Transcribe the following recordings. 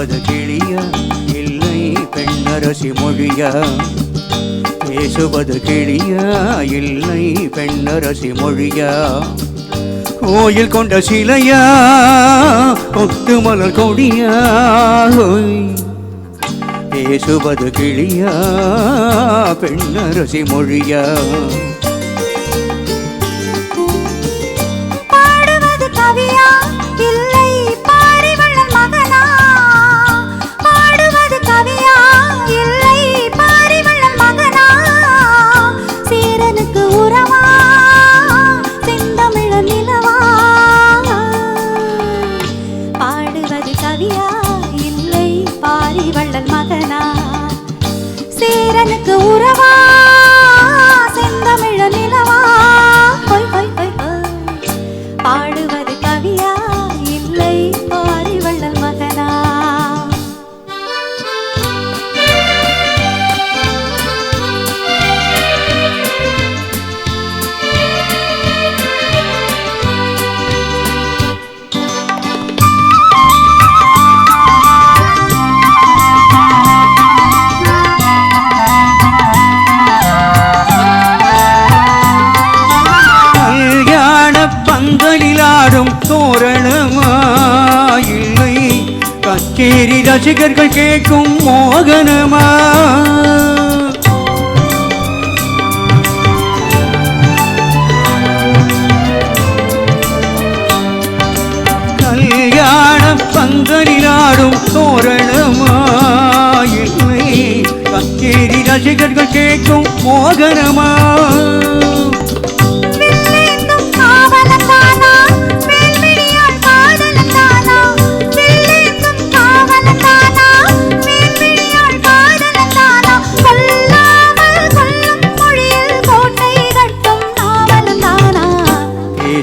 பேசுவது கிளிய இல்லை பெண்ணரசி மொழியா. பேசுவது கிளிய இல்லை பெண்ணரசி மொழியா. கோயில் கொண்ட சிலையா ஒத்து மலர் கொடியா. பேசுவது கிளியா பெண்ணரசி மொழியா. சேரனுக்கு பந்தலிலாடும் தோரணமாயில்லை கச்சேரி ரசிகர்கள் கேட்கும் மோகனமா? கல்யாண பந்தலிலாடும் தோரணமாயில்லை கச்சேரி ரசிகர்கள் கேட்கும் மோகனமா?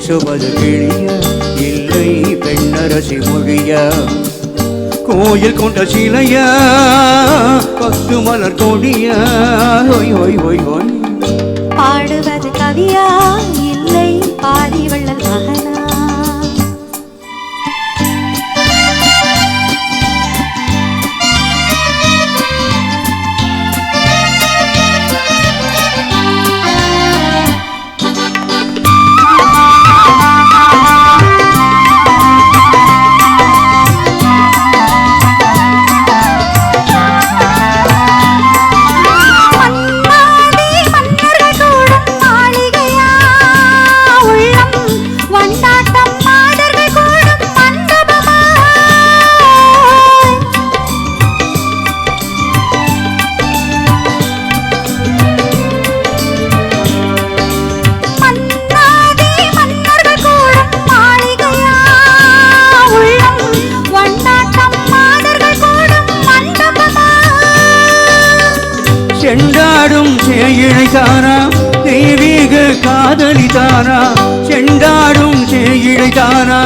பேசுவது கிளிய இல்லை பெண்ணரசி மொழிய. கோயில் கொண்ட சிலையா பத்து மலர் கொடியா. ஒய் ஒய் ஒய் ஒய் பாடுவது கவியா தானா தெய்வீக காதலி தானா செண்டாடும் சேயிழை தானா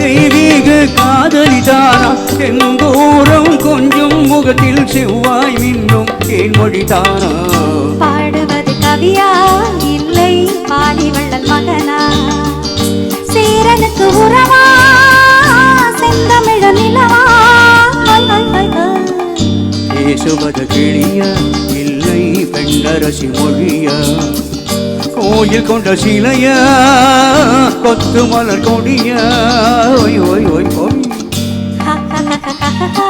தெய்வீக காதலி தானா செங்கோரம் கொஞ்சம் முகத்தில் செவ்வாய் மின்னும் தேன்மொழி தானா பாடுவது கவியா? இல்லை பாடிவள்ளல் மகனா? சேரனுக்கு உறவா? செந்தமிழ நிலவா. பேசுவது கிளியா இல்லை பெண்ணரசி மொழியா? கோயில் கொண்ட சிலையா? கொத்து மலர் கொடியா? ஒய் ஒய் ஒய் ஒய் ஹா, ஹா, ஹா, ஹா,